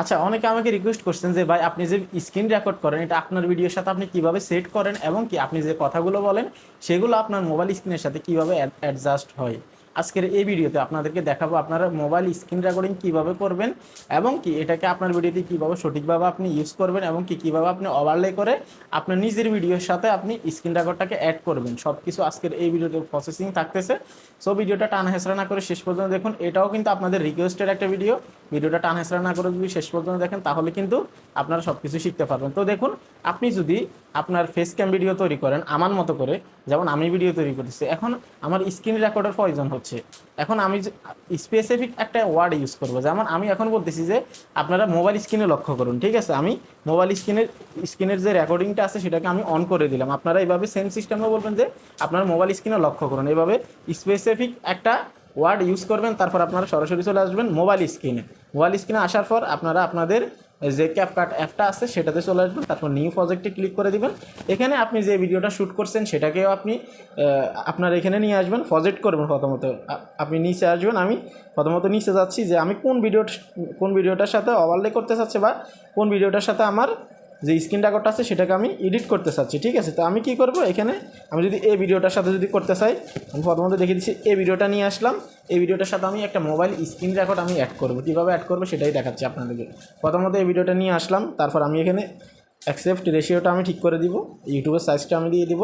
আচ্ছা অনেকে আমাকে রিকোয়েস্ট করছেন যে, ভাই, আপনি যে স্ক্রিন রেকর্ড করেন, এটা আপনার ভিডিওর সাথে আপনি কীভাবে সেট করেন এবং কি আপনি যে কথাগুলো বলেন, সেগুলো আপনার মোবাইল স্ক্রিনের সাথে কীভাবে অ্যাডজাস্ট হয়? আজকের এই ভিডিওতে আপনাদেরকে দেখাবো আপনারা মোবাইল স্ক্রিন রেকর্ডিং কীভাবে করবেন এবং কি এটাকে আপনার ভিডিওতে কীভাবে সঠিকভাবে আপনি ইউজ করবেন এবং কি কীভাবে আপনি ওভারলে করে আপনার নিজের ভিডিওর সাথে আপনি স্ক্রিন রেকর্ডটাকে অ্যাড করবেন। সব কিছু আজকের এই ভিডিওতে প্রসেসিং থাকতেছে। সো ভিডিওটা টানা হেসরা না করে শেষ পর্যন্ত দেখুন। এটাও কিন্তু আপনাদের রিকোয়েস্টের একটা ভিডিও ভিডিওটা টানা হেসরা না করে যদি শেষ পর্যন্ত দেখেন, তাহলে কিন্তু আপনারা সব কিছু শিখতে পারবেন। তো দেখুন, আপনি যদি আপনার ফেস ক্যাম ভিডিও তৈরি করেন, আমার মতো করে যেমন আমি ভিডিও তৈরি করতেছি। এখন আমার স্ক্রিন রেকর্ডের প্রয়োজন হচ্ছে। এখন আমি স্পেসিফিক একটা ওয়ার্ড ইউজ করব। যেমন আমি এখন বলতেছি যে, আপনারা মোবাইল স্ক্রিনে লক্ষ্য করুন, ঠিক আছে? আমি মোবাইল স্ক্রিনের স্ক্রিনের যে রেকর্ডিংটা আছে, সেটাকে আমি অন করে দিলাম। আপনারা এইভাবে সেম সিস্টেমে বলবেন যে, আপনার মোবাইল স্ক্রিনে লক্ষ্য করুন। এইভাবে স্পেসিফিক একটা ওয়ার্ড ইউজ করবেন, তারপর আপনারা সরাসরি চলে আসবেন মোবাইল স্ক্রিনে মোবাইল স্ক্রিনে আসার পর আপনারা আপনাদের যে ক্যাপকাট অ্যাপটা আছে, সেটাতে চলে আসবেন, তারপর নিউ প্রজেক্টে ক্লিক করে দিবেন। এখানে আপনি যে ভিডিওটা শ্যুট করছেন, সেটাকেও আপনি আপনার এখানে নিয়ে আসবেন প্রজেক্ট করবেন প্রথমত। আপনি নিচে আসবেন, আমি প্রথমত নিচে যাচ্ছি যে আমি কোন ভিডিও কোন ভিডিওটার সাথে ওভারলে করতে চাচ্ছি বা কোন ভিডিওটার সাথে আমার যে স্ক্রিন রেকর্ডটা আছে, সেটাকে আমি এডিট করতে চাচ্ছি, ঠিক আছে? তো আমি কি করব এখানে? আমি যদি এই ভিডিওটার সাথে যদি করতে চাই, আমি প্রথমত দেখিয়ে দিচ্ছি, এই ভিডিওটা নিয়ে আসলাম। এই ভিডিওটার সাথে আমি একটা মোবাইল স্ক্রিন রেকর্ড আমি অ্যাড করব। কীভাবে অ্যাড করব সেটাই দেখাচ্ছি আপনাদেরকে। প্রথমত এই ভিডিওটা নিয়ে আসলাম, তারপর আমি এখানে অ্যাকসেপ্ট রেশিওটা আমি ঠিক করে দিব ইউটিউবের সাইজটা আমি দিয়ে দিব।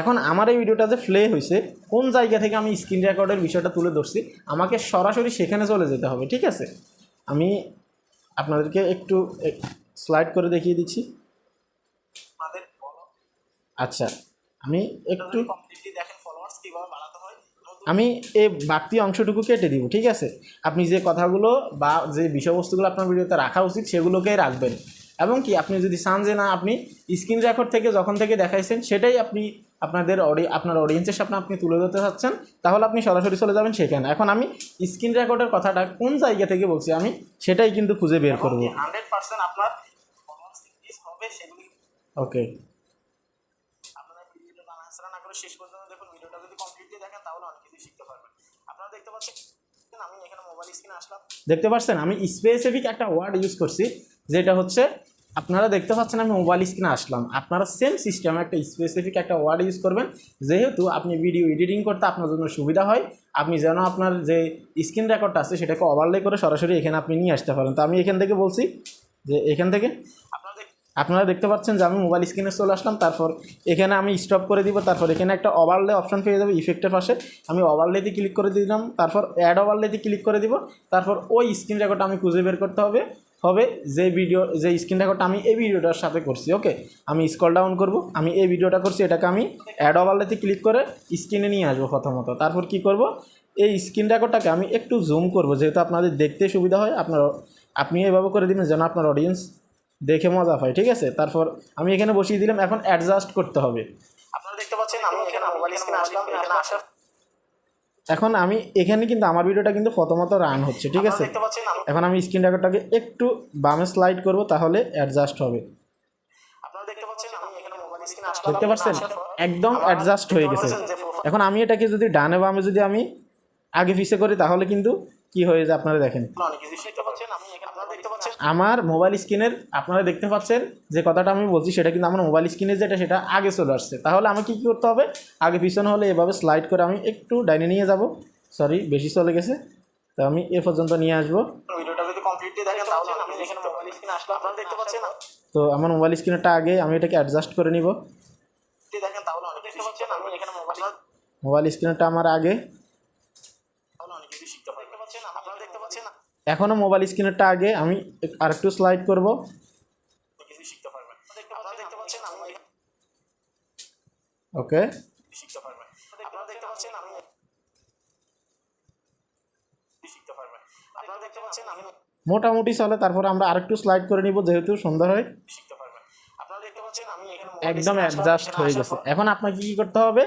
এখন আমার এই ভিডিওটা যে প্লে হয়েছে, কোন জায়গা থেকে আমি স্ক্রিন রেকর্ডের বিষয়টা তুলে ধরছি, আমাকে সরাসরি সেখানে চলে যেতে হবে, ঠিক আছে? আমি আপনাদেরকে একটু স্লাইড করে দেখিয়ে দিচ্ছি। আচ্ছা আমি একটু আমি এই বাড়তি অংশটুকু কেটে দিব ঠিক আছে? আপনি যে কথাগুলো বা যে বিষয়বস্তুগুলো আপনার ভিডিওতে রাখা উচিত সেগুলোকেই রাখবেন। এবং কি আপনি যদি চান যে না আপনি স্ক্রিন রেকর্ড থেকে যখন থেকে দেখাইছেন সেটাই আপনি আপনাদের অডি আপনার অডিয়েন্সের সামনে আপনি তুলে ধরতে চাচ্ছেন তাহলে আপনি সরাসরি চলে যাবেন সেখানে। এখন আমি স্ক্রিন রেকর্ডের কথাটা কোন জায়গা থেকে বলছি আমি সেটাই কিন্তু খুঁজে বের করব। হান্ড্রেড পার্সেন্ট আপনার হবে সেগুলি ওকে আপনারা ভিডিওটা বানাচারা না করে শেষ পর্যন্ত দেখুন ভিডিওটা যদি কমপ্লিটলি দেখেন তাহলে অনেক কিছু শিখতে পারবেন। আপনারা দেখতে পাচ্ছেন আমি এখানে মোবাইল স্ক্রিনে আসলাম। দেখতে পাচ্ছেন আমি স্পেসিফিক একটা ওয়ার্ড ইউজ করছি যেটা হচ্ছে আপনারা দেখতে পাচ্ছেন আমি মোবাইল স্ক্রিনে আসলাম। আপনারা সেম সিস্টেমে একটা স্পেসিফিক একটা ওয়ার্ড ইউজ করবেন। যেহেতু আপনি ভিডিও এডিটিং করতে আপনার জন্য সুবিধা হয়, আপনি যেন আপনার যে স্ক্রিন রেকর্ডটা আছে সেটাকে ওভারলে করে সরাসরি এখানে আপনি নিয়ে আসতে পারেন। তো আমি এখান থেকে বলছি যে এখান থেকে আপনারা দেখতে পাচ্ছেন যে আমি মোবাইল স্ক্রিনে চলে আসলাম। তারপর এখানে আমি স্টপ করে দিব। তারপর এখানে একটা ওভারলে অপশন পেয়ে যাবে ইফেক্টের পাশে। আমি ওভারলেতে ক্লিক করে দিলাম। তারপর অ্যাড ওভারলেতে ক্লিক করে দিব। তারপর ওই স্ক্রিন রেকর্ডটা আমি খুঁজে বের করতে হবে। হবে, যে ভিডিও যে স্ক্রিন রেকর্ডটা আমি এই ভিডিওটার সাথে করছি ওকে আমি স্কল ডাউন করব, আমি এই ভিডিওটা করছি, এটাকে আমি অ্যাড ওভারলেতে ক্লিক করে স্ক্রিনে নিয়ে আসব প্রথমত। তারপর কি করব? এই স্ক্রিন রেকর্ডটাকে আমি একটু জুম করব, যেহেতু আপনাদের দেখতে সুবিধা হয়, আপনার, আপনি এভাবে করে দিবেন যেন আপনার অডিয়েন্স দেখে মজা পায়, ঠিক আছে? তারপর আমি এখানে বসিয়ে দিলাম, এখন অ্যাডজাস্ট করতে হবে। আপনারা দেখতে পাচ্ছেন, আমি এখানে মোবাইল স্ক্রিনে আসলাম, এখানে আসার এখন আমি এখানে কিন্তু আমার ভিডিওটা কিন্তু প্রথমত রান হচ্ছে ঠিক আছে? এখন আমি স্ক্রিন রেকর্ডটাকে একটু বামে স্লাইড করব তাহলে অ্যাডজাস্ট হবে। দেখতে পাচ্ছেন একদম অ্যাডজাস্ট হয়ে গেছে। এখন আমি এটাকে যদি ডানে বামে যদি আমি আগে ফিসে করি তাহলে কিন্তু কি হয়ে যায় আপনারা দেখেন। আমার মোবাইল স্ক্রিনের আপনারা দেখতে পাচ্ছেন যে কথাটা আমি বলছি সেটা কিন্তু আমার মোবাইল স্ক্রিনে যেটা সেটা আগে চলে আসছে। তাহলে আমাকে কী করতে হবে? আগে পিছনে হলে এভাবে স্লাইড করে আমি একটু ডাইনে নিয়ে যাব। সরি বেশি চলে গেছে। তো আমি এ পর্যন্ত নিয়ে আসব। তো আমার মোবাইল স্ক্রিনটা আগে আমি এটাকে অ্যাডজাস্ট করে নিব। মোবাইল স্ক্রিনটা আমার আগে। এখনও মোবাইল স্ক্রিনেরটা আগে, আমি আরেকটু স্লাইড করব। ওকে মোটামুটি চলে, তারপর আমরা আরেকটু স্লাইড করে নিব, যেহেতু সুন্দর হয়। একদম অ্যাডজাস্ট হয়ে গেছে। এখন আপনাকে কী করতে হবে?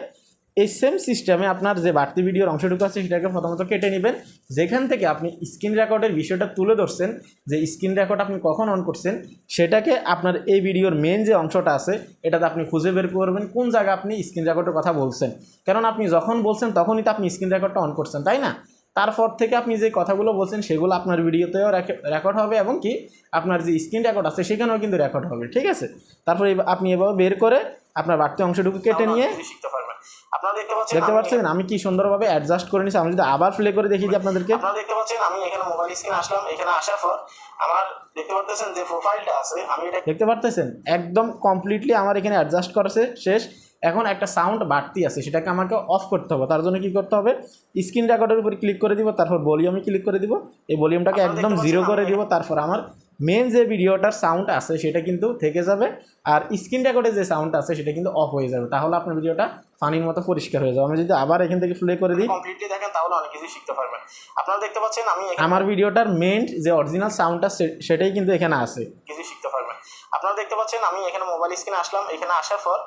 এই সেম সিস্টেমে আপনার যে বাড়তি ভিডিওর অংশটুকু আছে সেটাকে প্রথমত কেটে নেবেন। যেখান থেকে আপনি স্ক্রিন রেকর্ডের বিষয়টা তুলে ধরছেন যে স্ক্রিন রেকর্ড আপনি কখন অন করছেন সেটাকে আপনার এই ভিডিওর মেন যে অংশটা আছে এটাতে আপনি খুঁজে বের করবেন কোন জায়গায় আপনি স্ক্রিন রেকর্ডের কথা বলছেন। কারণ আপনি যখন বলছেন তখনই তো আপনি স্ক্রিন রেকর্ডটা অন করছেন তাই না? তারপর থেকে আপনি যে কথাগুলো বলছেন সেগুলো আপনার ভিডিওতেও রেকর্ড হবে এবং কি আপনার যে স্ক্রিন রেকর্ড আছে সেখানেও কিন্তু রেকর্ড হবে ঠিক আছে? তারপরে আপনি এভাবে বের করে আপনার বাড়তি অংশটুকু কেটে নিয়ে শিখতে পারবেন দেখতে পাচ্ছেন দেখতে আমি- পাচ্ছেন? আমি কি সুন্দরভাবে অ্যাডজাস্ট করে নিচ্ছি আমি যদি আবার প্লে করে দেখি যে আপনাদেরকে। আপনারা দেখতে পাচ্ছেন আমি এখানে মোবাইল স্ক্রিন আসলাম। এখানে আসার পর আমার দেখতে পাচ্ছেন যে প্রোফাইলটা আছে। আমি এটা দেখতে পারতেছেন? একদম কমপ্লিটলি আমার এখানে অ্যাডজাস্ট করেছে শেষ। এখন একটা সাউন্ড বাড়তি আছে সেটাকে আমাকে অফ করতে হবে। তার জন্য কি করতে হবে? স্ক্রিন রেকর্ডের উপর ক্লিক করে দিব তারপর ভলিউমে ক্লিক করে দিব। এই ভলিউমটাকে একদম জিরো করে দিব তারপর আমার মেন যে ভিডিওটার সাউন্ড আছে সেটা কিন্তু থেকে যাবে। আর স্ক্রিন রেকর্ডে যে সাউন্ড আছে সেটা কিন্তু অফ হয়ে যাবে। তাহলে আপনার ভিডিওটা ফানির মতো পরিষ্কার হয়ে যাবে। আমি যদি আবার এখান থেকে প্লে করে দিই। কমপ্লিটলি দেখেন তাহলে অনেক কিছু শিখতে পারবেন। আপনারা দেখতে পাচ্ছেন আমি আমার ভিডিওটার মেন যে অরিজিনাল সাউন্ডটা সেটাই কিন্তু এখানে আছে। কিছু শিখতে পারবেন। আপনারা দেখতে পাচ্ছেন আমি এখানে মোবাইল স্ক্রিনে আসলাম। এখানে আসার পর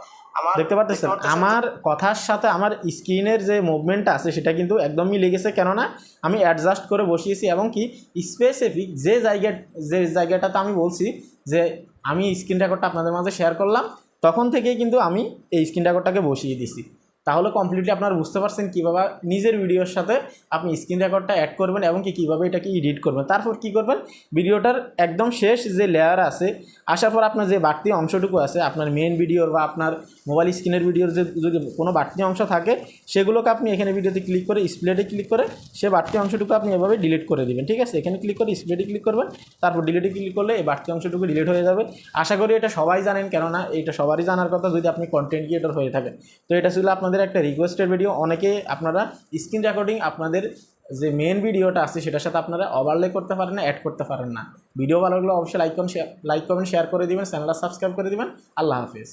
দেখতে পারতেছেন? আমার কথার সাথে আমার স্ক্রিনের যে মুভমেন্টটা আছে সেটা কিন্তু একদমই লেগেছে গেছে কেননা আমি অ্যাডজাস্ট করে বসিয়েছি এবং কি স্পেসিফিক যে জায়গা যে জায়গাটাতে আমি বলছি যে আমি স্ক্রিন রেকর্ডটা আপনাদের মাঝে শেয়ার করলাম তখন থেকেই কিন্তু আমি এই স্ক্রিন রেকর্ডটাকে বসিয়ে দিছি তাহলে কমপ্লিটলি আপনারা বুঝতে পারছেন কীভাবে নিজের ভিডিওর সাথে আপনি স্ক্রিন রেকর্ডটা অ্যাড করবেন এবং কি কীভাবে এটাকে এডিট করবেন। তারপর কি করবেন? ভিডিওটার একদম শেষ যে লেয়ার আছে, আসার পর আপনার যে বাড়তি অংশটুকু আছে, আপনার মেন ভিডিওর বা আপনার মোবাইল স্ক্রিনের ভিডিওর যে যদি কোনো বাড়তি অংশ থাকে, সেগুলোকে আপনি এখানে ভিডিওতে ক্লিক করে স্প্লেটে ক্লিক করে সে বাড়তি অংশটুকু আপনি এভাবে ডিলিট করে দিবেন, ঠিক আছে? এখানে ক্লিক করে স্প্লেটে ক্লিক করবেন, তারপর ডিলিটে ক্লিক করলে এই বাড়তি অংশটুকু ডিলিট হয়ে যাবে। আশা করি এটা সবাই জানেন, কেননা এটা সবারই জানার কথা যদি আপনি কন্টেন্ট ক্রিয়েটর হয়ে থাকেন। তো এটা ছিল আপনাদের একটা রিকোয়েস্টের ভিডিও অনেকে আপনারা স্ক্রিন রেকর্ডিং আপনাদের যে মেন ভিডিওটা আছে, সেটার সাথে আপনারা ওভারলে করতে পারেন না অ্যাড করতে পারেন না। ভিডিও ভালো লাগলে অবশ্যই like comment like comment share করে দেবেন চ্যানেলটা সাবস্ক্রাইব করে দেবেন। আল্লাহ হাফিজ।